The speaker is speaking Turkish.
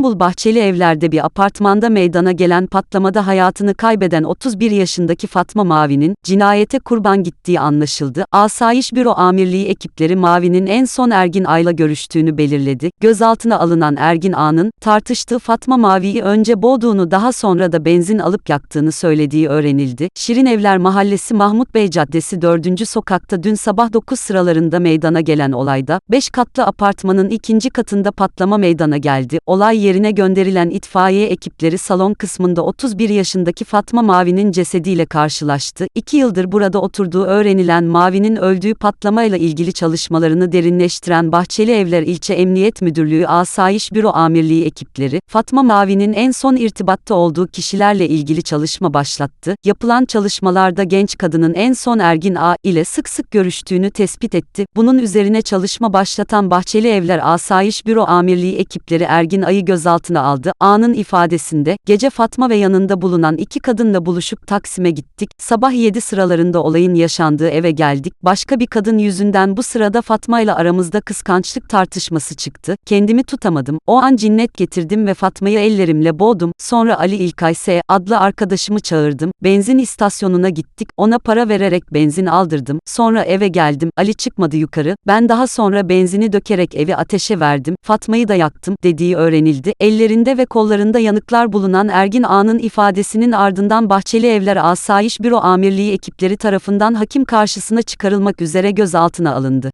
İstanbul Bahçeli Evler'de bir apartmanda meydana gelen patlamada hayatını kaybeden 31 yaşındaki Fatma Mavi'nin cinayete kurban gittiği anlaşıldı. Asayiş Büro Amirliği ekipleri Mavi'nin en son Ergin Ay'la görüştüğünü belirledi. Gözaltına alınan Ergin Ağa'nın tartıştığı Fatma Mavi'yi önce boğduğunu daha sonra da benzin alıp yaktığını söylediği öğrenildi. Şirin Evler Mahallesi Mahmut Bey Caddesi 4. sokakta dün sabah 9 sıralarında meydana gelen olayda 5 katlı apartmanın ikinci katında patlama meydana geldi. Olay yerine gönderilen itfaiye ekipleri salon kısmında 31 yaşındaki Fatma Mavi'nin cesediyle karşılaştı. 2 yıldır burada oturduğu öğrenilen Mavi'nin öldüğü patlamayla ilgili çalışmalarını derinleştiren Bahçeli Evler İlçe Emniyet Müdürlüğü Asayiş Büro Amirliği ekipleri, Fatma Mavi'nin en son irtibatta olduğu kişilerle ilgili çalışma başlattı. Yapılan çalışmalarda genç kadının en son Ergin A ile sık sık görüştüğünü tespit etti. Bunun üzerine çalışma başlatan Bahçeli Evler Asayiş Büro Amirliği ekipleri Ergin A'yı gözaltına aldı. A'nın ifadesinde, gece Fatma ve yanında bulunan iki kadınla buluşup Taksim'e gittik. Sabah 7 sıralarında olayın yaşandığı eve geldik. Başka bir kadın yüzünden bu sırada Fatma ile aramızda kıskançlık tartışması çıktı. Kendimi tutamadım. O an cinnet getirdim ve Fatma'yı ellerimle boğdum. Sonra Ali İlkay S. adlı arkadaşımı çağırdım. Benzin istasyonuna gittik. Ona para vererek benzin aldırdım. Sonra eve geldim. Ali çıkmadı yukarı. Ben daha sonra benzini dökerek evi ateşe verdim. Fatma'yı da yaktım dediği öğrenildi. Ellerinde ve kollarında yanıklar bulunan Ergin Ağa'nın ifadesinin ardından Bahçeli Evler Asayiş Büro Amirliği ekipleri tarafından hakim karşısına çıkarılmak üzere gözaltına alındı.